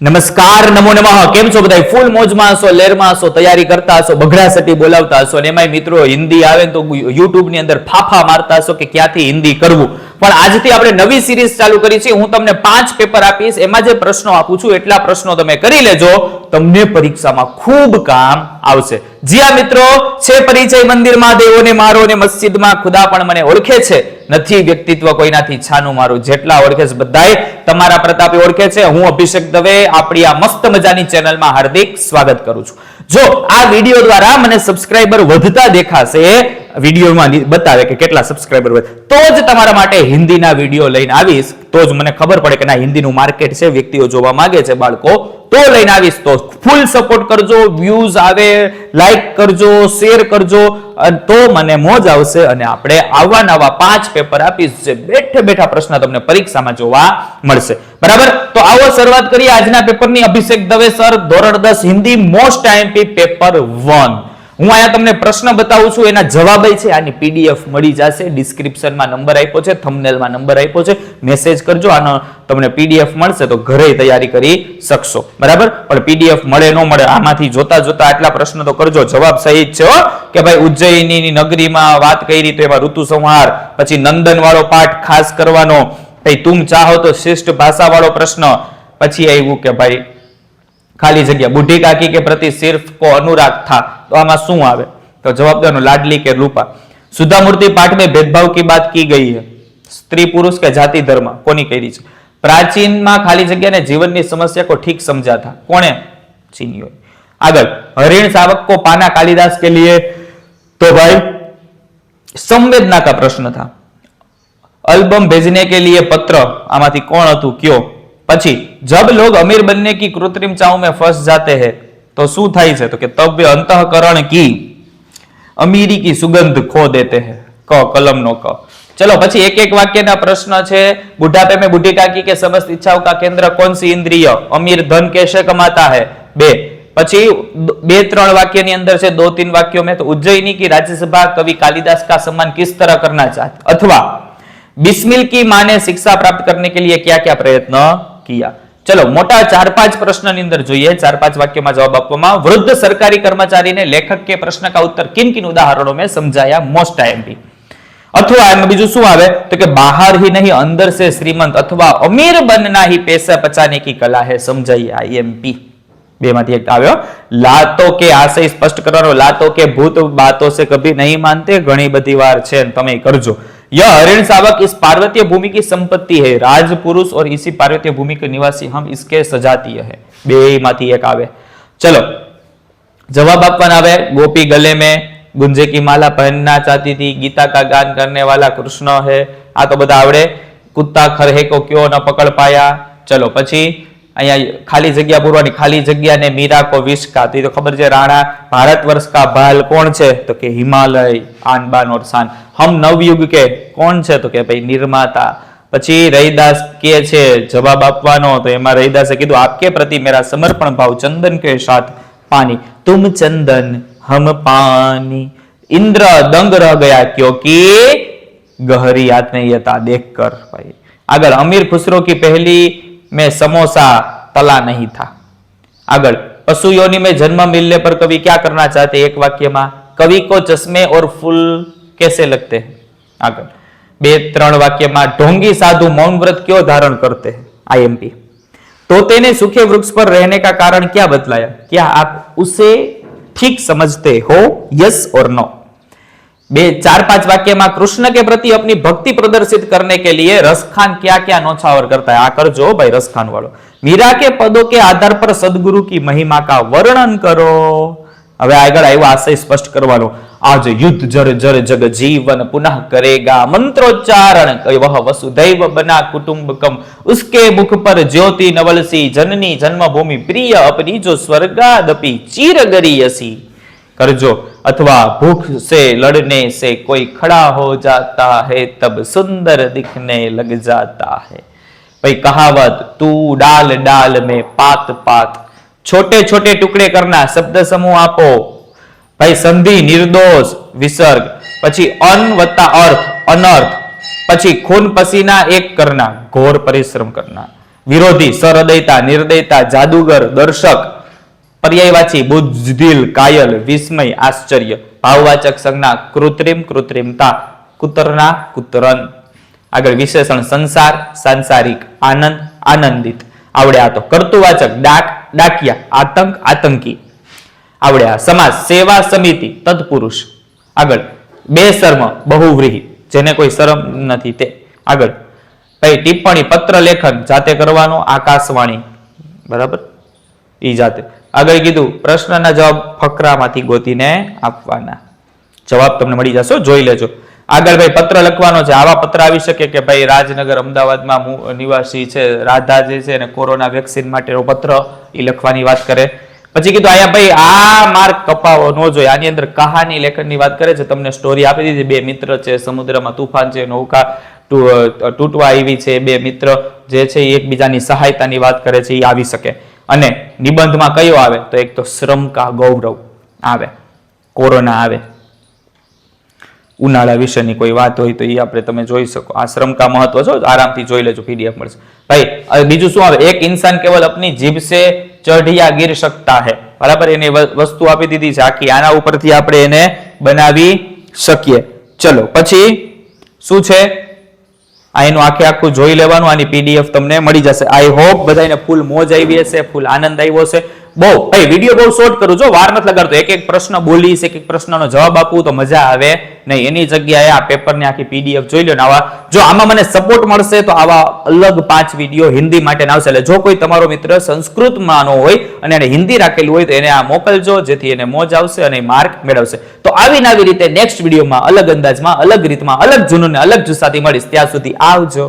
નમસ્કાર, નમો નમઃ. કેમ છો બધા ફૂલ મોજમાં હશો, લેરમાં હશો, તૈયારી કરતા હશો બઘડાસટી બોલાવતા હશો. અને એમાંય મિત્રો હિન્દી આવે તો યુટ્યુબની અંદર ફાફા મારતા હશો કે ક્યાંથી હિન્દી કરવું? પણ આજથી આપણે નવી સિરીઝ ચાલુ કરી છે. હું તમને પાંચ પેપર આપીશ. એમાં જે પ્રશ્નો આપું છું, એટલા પ્રશ્નો તમે કરી લેજો. તમને પરીક્ષામાં ખૂબ કામ આવશે. જી આ મિત્રો, છે પરિચય મંદિરમાં દેવોને મારો અને મસ્જિદમાં ખુદા પણ મને ઓળખે છે. નથી વ્યક્તિત્વ કોઈનાથી છાનું મારું. જેટલા ઓળખે છે બધાય તમારા પ્રતાપે ઓળખે છે. હું અભિષેક દવે, આપણી આ મસ્ત મજાની ચેનલમાં હાર્દિક સ્વાગત કરું છું. જો આ વીડિયો દ્વારા મને સબસ્ક્રાઇબર વધતા દેખાશે વિડીયોમાં બતાવે કે કેટલા સબસ્ક્રાઈબર હોય. તો જ તમારા માટે હિન્દીના વીડિયો લઈને આવીશ. તો જ મને ખબર પડે કે ના, હિન્દીનું માર્કેટ છે, વ્યક્તિઓ જોવા માંગે છે, બાળકો. તો લઈને આવીશ. તો ફૂલ સપોર્ટ કરજો વ્યૂઝ આવે લાઈક કરજો શેર કરજો. તો મને મોજ આવશે અને આપણે આવા નવા પાંચ પેપર આપીશ જે બેઠે બેઠા પ્રશ્ન તમને પરીક્ષામાં જોવા મળશે. બરાબર? તો આવો શરૂઆત કરીએ આજના પેપરની અભિષેક દવે સર, ધોરણ દસ, Hindi most IMP paper one હું અહીંયા તમને પ્રશ્ન બતાવું છું, એના જવાબ છે, આની પીડીએફ મળી જશે ડિસ્ક્રિપ્શનમાં નંબર આપ્યો છે થમનેલમાં નંબર આપ્યો છે મેસેજ કરજો, આનો તમને પીડીએફ મળશે તો ઘરે તૈયારી કરી શકશો, બરાબર? પણ પીડીએફ મળે ન મળે, આમાંથી જોતા જોતા આટલા પ્રશ્ન તો કરજો, જવાબ સહિત છે કે ભાઈ ઉજ્જૈનીની નગરીમાં વાત કરી તો એમાં ઋતુ સંહાર, પછી નંદન વાળો પાઠ ખાસ કરવાનો, ભાઈ તુમ ચાહો તો શ્રેષ્ઠ ભાષા વાળો પ્રશ્ન, પછી આવ્યું કે ભાઈ ખાલી જગ્યા. બુઢી કાકી કે પ્રતિ સિર્ફ કો અનુરાગ થા. તો આમાં શું આવે? તો જવાબ દેવાનો લાડલી કે રૂપા. સુધામૂર્તિ પાઠ મેં ભેદભાવ કી બાત કી ગઈ હે? સ્ત્રી પુરુષ કે જાતિ ધર્મ? કોની કરી છે? પ્રાચીનમાં ખાલી જગ્યાને જીવનની સમસ્યા કો ઠીક સમજાતા કોણે? ચીનીઓ આગળ, હરિણ સાવક કો પાના કાલિદાસ કે લીએ? તો ભાઈ संवेदना का प्रश्न था अल्बम भेजने के लिए पत्र આમાંથી કોણ હતું? કયો? પછી जब लोग अमीर बनने की कृत्रिम चाव में फंस जाते हैं तो શું થાય છે તો કે तब वे अंतःकरण की अमीरी की सुगंध खो देते हैं क कलम નો क चलो પછી એક એક વાક્યના પ્રશ્ન છે बुढ़ापे में बूढ़ी काकी के समस्त इच्छाओं का केंद्र कौन सी इंद्रिय अमीर धन कैसे कमाता है બે પછી દ- બે ત્રણ વાક્યની અંદર છે दो तीन वाक्यों में तो उज्जैनी की राज्यसभा कवि कालिदास का सम्मान किस तरह करना चाहते अथवा बिस्मिल की माँ ने शिक्षा प्राप्त करने के लिए क्या क्या प्रयत्न કિયા. ચલો, મોટા ચાર પાંચ પ્રશ્નની અંદર જોઈએ. ચાર પાંચ વાક્યમાં જવાબ આપવામાં વૃદ્ધ સરકારી કર્મચારીને લેખક કે પ્રશ્ન કા ઉત્તર કિન કિન ઉદાહરણો મેં સમજાયા મોસ્ટ આઈએમપી અથવા એમાં બીજું શું આવે? તો કે બહાર હી નહીં, અંદર સે શ્રીમંત અથવા અમીર બનના હી પૈસા પચાને કી કલા હે, સમજાઈ આઈએમપી બે માંથી એક આવ્યો. લાતો કે આશય સ્પષ્ટ કરવાનો, લાતો કે ભૂત બાતો સે કભી નહીં માનતે, ઘણી બધી વાર છે તમે કરજો. यह हरिण सावक इस पार्वतीय भूमि की संपत्ति है राज पुरुष और इसी पार्वतीय भूमि के निवासी हम इसके सजातीय है બે માંથી એક આવે ચલો जवाब આપવાના આવે गोपी गले में गुंजे की माला पहनना चाहती थी गीता का गान करने वाला कृष्ण है આ તો બધા આવડે कुत्ता खरहे को क्यों न पकड़ पाया ચલો પછી અહીંયા ખાલી જગ્યા પૂરવાની ખાલી જગ્યાને મીરા કો વિશ્કા તો ખબર છે, રાણા, ભારત વર્ષ કા ભાલ કોણ છે? તો કે હિમાલય, આન બાન હમ નવયુગ કે કોણ છે? તો કે ભાઈ નિર્માતા. પછી રૈદાસ કે છે, જવાબ આપવાનો. તો એમાં રૈદાસે કીધું, આપકે પ્રતિ મેરા સમર્પણ ભાવ ચંદન કે સાથ પાની. તુમ ચંદન, હમ પાની. ઇન્દ્ર દંગ રહ ગયા ક્યોકી ગહરી આત્મીયતા દેખ કર ભાઈ. આગળ અમીર ખુસરો કી પહેલી में समोसा तला नहीं था अगर पशु योनि में जन्म मिलने पर कवि क्या करना चाहते हैं? एक वाक्य में कवि को चश्मे और फूल कैसे लगते हैं आगे બે ત્રણ વાક્યમાં ઢોંગી સાધુ મૌન व्रत क्यों धारण करते हैं आईएमपी तोते ने सूखे वृक्ष पर रहने का कारण क्या बतलाया क्या आप उसे ठीक समझते हो यस और नो बे चार पांच वाक्य में कृष्ण के प्रति अपनी भक्ति प्रदर्शित करने के लिए रसखान क्या क्या नौछावर करता है आकर जो भाई रसखान वालों मीरा के पदों के आधार पर सदगुरु की महिमा का वर्णन करो હવે આગળ આવ્યો આશય સ્પષ્ટ કરવાનો આજ યુદ્ધ જર જર જગ જીવન પુનઃ કરેગા મંત્રોચ્ચારણ વહ વસુધૈવ બના કુટુંબકમ उसके मुख पर ज्योति नवलसी जननी जन्मभूमि प्रिय अपनी जो स्वर्गादपि चीर गरीयसी करजो अथवा भूख से लड़ने से कोई खड़ा हो जाता है तब सुंदर दिखने लग जाता है भाई कहावत तू डाल डाल में पात पात छोटे छोटे टुकड़े करना शब्द समूह आपो ભાઈ સંધિ નિર્દોષ વિસર્ગ પછી અન વત્તા અર્થ અનર્થ પછી ખૂન પસીના એક કરના ઘોર પરિશ્રમ કરના વિરોધી સરહૃદયતા નિર્દયતા જાદુગર દર્શક પર્યાયવાચી બુદ્ધિલ કાયલ, વિસ્મય, આશ્ચર્ય, ભાવવાચક સંજ્ઞા, કૃત્રિમ, કૃત્રિમતા, કુતરના કુતરન આગળ વિશેષણ, સંસાર, સાંસારિક, આનંદ, આનંદિત. આવડે આ તો કર્તુવાચક, ડાક, ડાકિયા, આતંક, આતંકી. આવડે આ સમાજ, સેવા સમિતિ, તત્પુરુષ. આગળ, બે શર્મ, બહુવ્રીહી. જેને કોઈ શરમ નથી તે. આગળ પછી ટિપ્પણી, પત્ર, લેખન, જાતે કરવાનો આકાશવાણી. બરાબર? ઈ જાતે. આગળ કીધું, પ્રશ્નના જવાબ ફકરામાંથી ગોતીને આપવાના. જવાબ તમને મળી જશે, જોઈ લેજો. આગળ ભાઈ પત્ર લખવાનો છે. આવા પત્ર આવી શકે કે ભાઈ રાજનગર અમદાવાદમાં નિવાસી છે, રાધા જે છે અને કોરોના વેક્સિન માટેનો પત્ર એ લખવાની વાત કરે. પછી કીધું આયા ભાઈ આ માર્ક કપાવો, ન જોઈએ. આની અંદર કહાની લેખનની વાત કરે છે. તમને સ્ટોરી આપી દીધી. બે મિત્ર છે, સમુદ્રમાં તુફાન છે, નૌકા તૂટવા આવી છે. બે મિત્ર જે છે એકબીજાની સહાયતાની વાત કરે છે. એ આવી શકે. અને નિબંધમાં કયો આવે? તો એક તો શ્રમ કા ગૌરવ આવે, કોરોના આવે. ઉનાળા વિશેની કોઈ વાત હોય તો એ આપણે તમે જોઈ શકો. આ શ્રમ કા મહત્વ છો? આરામથી જોઈ લેજો પીડીએફ મળશે. ભાઈ બીજું શું આવે? એક ઇન્સાન કેવલ અપની જીભ સે ચઢિયા ગીર શકતા હે. બરાબર? એની વસ્તુ આપી દીધી છે. આખી આના ઉપરથી આપણે એને બનાવી શકીએ. ચલો, પછી શું છે? આ આખે આખું જોઈ લેવાનું, આની પીડીએફ તમને મળી જશે. આઈ હોપ બધાને ફૂલ મોજ આવી હશે, ફૂલ આનંદ આવ્યો છે બહુ. ભાઈ વીડિયો બહુ શોર્ટ કરું છો વાર નથી લગાડતો. એક એક પ્રશ્ન બોલીશ એક એક પ્રશ્નનો જવાબ આપું તો મજા આવે. નહીં, એની જગ્યાએ આ પેપરની આખી પીડીએફ જોઈ લો ને આવા. જો આમાં મને સપોર્ટ મળશે તો આવા અલગ પાંચ વીડિયો હિન્દી માટે આવશે. એટલે જો કોઈ તમારો મિત્ર સંસ્કૃતમાં હોય અને એને હિન્દી રાખેલું હોય તો એને આ મોકલજો, જેથી એને મોજ આવશે અને માર્ક મેળવશે. તો આવીને આવી રીતે નેક્સ્ટ વિડીયોમાં અલગ અંદાજમાં, અલગ રીતમાં, અલગ જૂનું ને અલગ જુસ્સાથી મળીશ. ત્યાં સુધી આવજો.